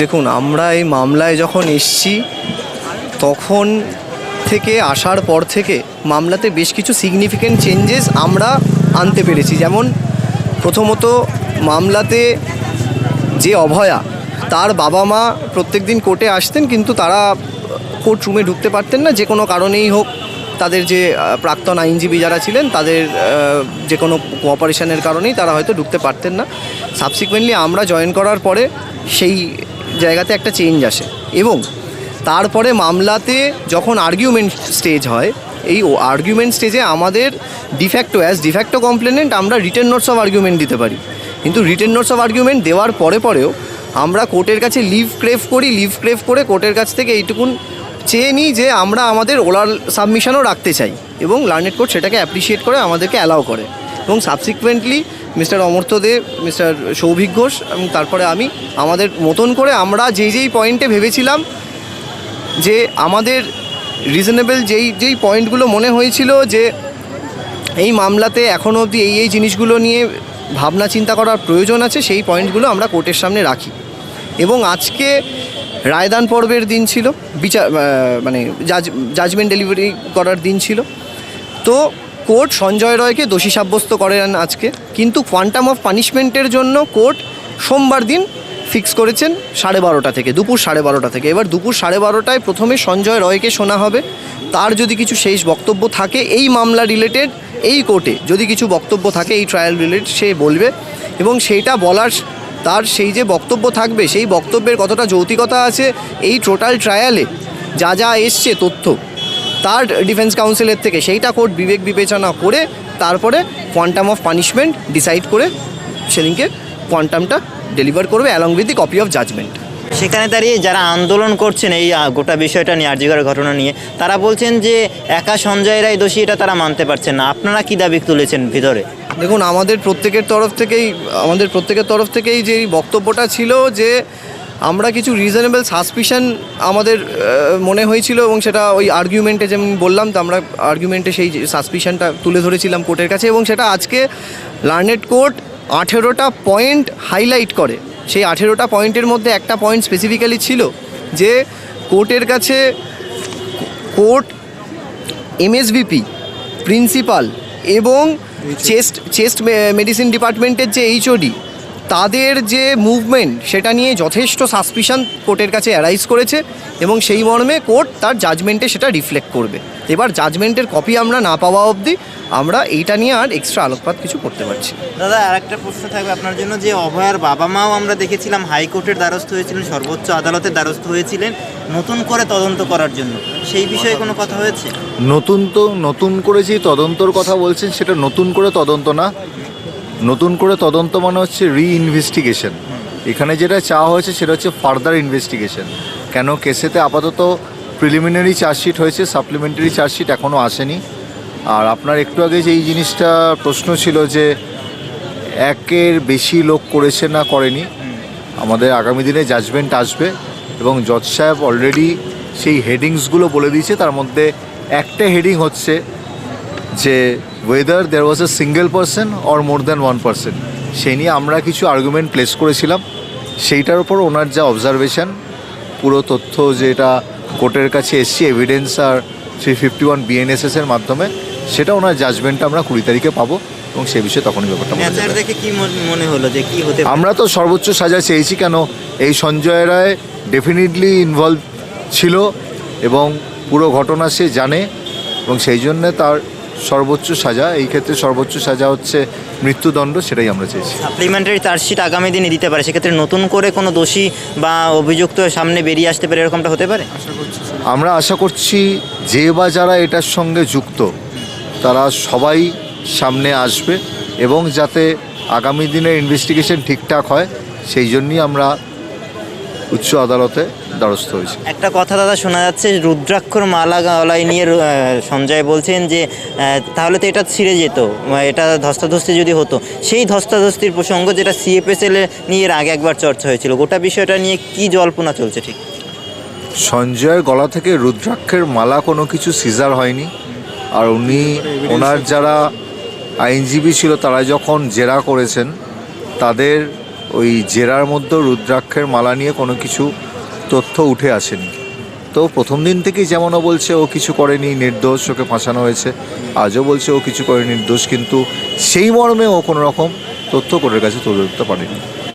দেখুন, আমরা এই মামলায় যখন এসছি, তখন থেকে আসার পর থেকে মামলাতে বেশ কিছু সিগনিফিক্যান্ট চেঞ্জেস আমরা আনতে পেরেছি। যেমন, প্রথমত মামলাতে যে অভয়া, তার বাবা মা প্রত্যেক দিন কোর্টে আসতেন, কিন্তু তারা কোর্ট রুমে ঢুকতে পারতেন না। যে কোনো কারণেই হোক, তাদের যে প্রাক্তন আইনজীবী যারা ছিলেন, তাদের যে কোনো কোঅপারেশনের কারণেই তারা হয়তো ঢুকতে পারতেন না। সাবসিকুয়েন্টলি আমরা জয়েন করার পরে সেই জায়গাতে একটা চেঞ্জ আসে। এবং তারপরে মামলাতে যখন আর্গুমেন্ট স্টেজ হয়, এই আর্গুমেন্ট স্টেজে আমাদের de facto as de facto complainant আমরা রিটেন নোটস অফ আর্গুমেন্ট দিতে পারি। কিন্তু রিটেন নোটস অফ আর্গুমেন্ট দেওয়ার পরে পরেও আমরা কোর্টের কাছে লিভ ক্রেভ করি লিভ ক্রেভ করে কোর্টের কাছ থেকে এইটুকুন চেয়ে নিই যে আমরা আমাদের ওরাল সাবমিশনও রাখতে চাই। এবং লার্নেট কোর্ট সেটাকে অ্যাপ্রিসিয়েট করে আমাদেরকে অ্যালাউ করে। এবং subsequently mister Amartya Deb mister Souvik Ghosh, এবং তারপরে আমি, আমাদের মতন করে আমরা যেই যেই পয়েন্টে ভেবেছিলাম যে আমাদের রিজনেবল যেই যেই পয়েন্টগুলো মনে হয়েছিল যে এই মামলাতে এখনও অবধি এই এই জিনিসগুলো নিয়ে ভাবনা চিন্তা করার প্রয়োজন আছে, সেই পয়েন্টগুলো আমরা কোর্টের সামনে রাখি। এবং আজকে রায়দান পর্বের দিন ছিল, বিচার মানে জাজ জাজমেন্ট ডেলিভারি করার দিন ছিল। তো কোর্ট সঞ্জয় রয়কে দোষী সাব্যস্ত করেন আজকে। কিন্তু কোয়ান্টাম অফ পানিশমেন্টের জন্য কোর্ট সোমবার দিন ফিক্স করেছেন সাড়ে বারোটা থেকে, দুপুর সাড়ে বারোটা থেকে। এবার দুপুর সাড়ে বারোটায় প্রথমে সঞ্জয় রয়কে শোনা হবে। তার যদি কিছু শেষ বক্তব্য থাকে এই মামলা রিলেটেড এই কোর্টে যদি কিছু বক্তব্য থাকে এই ট্রায়াল রিলেটেড সে বলবে। এবং সেইটা বলার তার সেই যে বক্তব্য থাকবে, সেই বক্তব্যের কতটা যৌতিকতা আছে, এই টোটাল ট্রায়ালে যা যা এসছে তথ্য তার ডিফেন্স কাউন্সিলের থেকে সেইটা কোর্ট বিবেক বিবেচনা করে তারপরে কোয়ান্টাম অফ পানিশমেন্ট ডিসাইড করে সেদিনকে কোয়ান্টামটা ডেলিভার করবে along with the copy of judgment. সেখানে দাঁড়িয়ে যারা আন্দোলন করছেন এই গোটা বিষয়টা নিয়ে আর্জিকর ঘটনা নিয়ে তারা বলছেন যে একা সঞ্জয় রায় দোষী এটা তারা মানতে পারছেন না। আপনারা কি দাবি তুলেছেন ভিতরে? দেখুন আমাদের প্রত্যেকের তরফ থেকেই আমাদের প্রত্যেকের তরফ থেকেই যে বক্তব্যটা ছিল যে আমরা কিছু রিজনেবল সাসপিশন আমাদের মনে হয়েছিল এবং সেটা ওই আর্গুমেন্টে যেমন বললাম তো আমরা আর্গুমেন্টে সেই সাসপিশনটা তুলে ধরেছিলাম কোর্টের কাছে এবং সেটা আজকে লার্নেট কোর্ট আঠেরোটা পয়েন্ট হাইলাইট করে। সেই আঠেরোটা পয়েন্টের মধ্যে একটা পয়েন্ট স্পেসিফিক্যালি ছিল যে কোর্টের কাছে কোর্ট এমএসভিপি প্রিন্সিপাল এবং চেস্ট চেস্ট মেডিসিন ডিপার্টমেন্টের যে এইচওডি তাদের যে মুভমেন্ট সেটা নিয়ে যথেষ্ট সাসপিশন কোর্টের কাছে অ্যারাইজ করেছে এবং সেই মর্মে কোর্ট তার জাজমেন্টে সেটা রিফ্লেক্ট করবে। এবার জাজমেন্টের কপি আমরা না পাওয়া অবধি আমরা এইটা নিয়ে আর এক্সট্রা আলোকপাত কিছু করতে পারছি দাদা আর একটা প্রশ্ন থাকবে আপনার জন্য যে অভয়ার বাবা মাও আমরা দেখেছিলাম হাইকোর্টের দ্বারস্থ হয়েছিলেন সর্বোচ্চ আদালতের দ্বারস্থ হয়েছিলেন নতুন করে তদন্ত করার জন্য। সেই বিষয়ে কোনো কথা হয়েছে? নতুন তো নতুন করে যে তদন্তর কথা বলছেন সেটা নতুন করে তদন্ত না। নতুন করে তদন্ত মানে হচ্ছে রি ইনভেস্টিগেশন এখানে যেটা চাওয়া হয়েছে সেটা হচ্ছে ফার্দার ইনভেস্টিগেশন কেন কেসেতে আপাতত প্রিলিমিনারি চার্জশিট হয়েছে সাপ্লিমেন্টারি চার্জশিট এখনও আসেনি। আর আপনার একটু আগে যে এই জিনিসটা প্রশ্ন ছিল যে একের বেশি লোক করেছে না করেনি, আমাদের আগামী দিনে জাজমেন্ট আসবে এবং জজ সাহেব অলরেডি সেই হেডিংসগুলো বলে দিয়েছে, তার মধ্যে একটা হেডিং হচ্ছে যে whether there was a single person or more than one person সেই নিয়ে আমরা কিছু আর্গুমেন্ট প্লেস করেছিলাম। সেইটার উপর ওনার যা অবজারভেশন পুরো তথ্য যেটা কোর্টের কাছে এসছে এভিডেন্স আর থ্রি ফিফটি ওয়ান বিএনএসএস এর মাধ্যমে সেটা ওনার জাজমেন্টটা আমরা কুড়ি তারিখে পাবো এবং সে বিষয়ে তখনই ব্যাপারটা। দেখে কি মনে হলো যে কি হতে আমরা তো সর্বোচ্চ সাজা চেয়েছি কেন? এই সঞ্জয় রায় ডেফিনেটলি ইনভলভ ছিল এবং পুরো ঘটনা সে জানে এবং সেই জন্যে তার সর্বোচ্চ সাজা এই ক্ষেত্রে সর্বোচ্চ সাজা হচ্ছে মৃত্যুদণ্ড সেটাই আমরা চেয়েছি। সাপ্লিমেন্টারি চার্জশিট আগামী দিনে দিতে পারে সেক্ষেত্রে নতুন করে কোনো দোষী বা অভিযুক্ত সামনে বেরিয়ে আসতে পারে এরকমটা হতে পারে? আমরা আশা করছি যে বা যারা এটার সঙ্গে যুক্ত তারা সবাই সামনে আসবে এবং যাতে আগামী দিনে ইনভেস্টিগেশন ঠিকঠাক হয় সেই জন্যই আমরা উচ্চ আদালতে দ্বারস্থ হয়েছে। একটা কথা দাদা শোনা যাচ্ছে রুদ্রাক্ষর মালা গলায় নিয়ে সঞ্জয় বলছেন যে তাহলে তো এটা ছিঁড়ে যেত বা এটা ধস্তাধস্তি যদি হতো। সেই ধস্তাধস্তির প্রসঙ্গ যেটা সিএফএসএল নিয়ে এর আগে একবার চর্চা হয়েছিল গোটা বিষয়টা নিয়ে কি জল্পনা চলছে ঠিক? সঞ্জয়ের গলা থেকে রুদ্রাক্ষের মালা কোনো কিছু সিজার হয়নি আর উনি ওনার যারা আইনজীবী ছিল তারা যখন জেরা করেছেন তাদের ওই জেরার মধ্যে রুদ্রাক্ষের মালা নিয়ে কোনো কিছু তথ্য উঠে আসেনি। তো প্রথম দিন থেকেই যেমন ও বলছে, ও কিছু করেনি, নির্দোষ ওকে ফাঁসানো হয়েছে। আজও বলছে ও কিছু করে নির্দোষ, কিন্তু সেই মর্মে ও কোনো রকম তথ্য কোর্টের কাছে তুলে ধরতে পারেনি।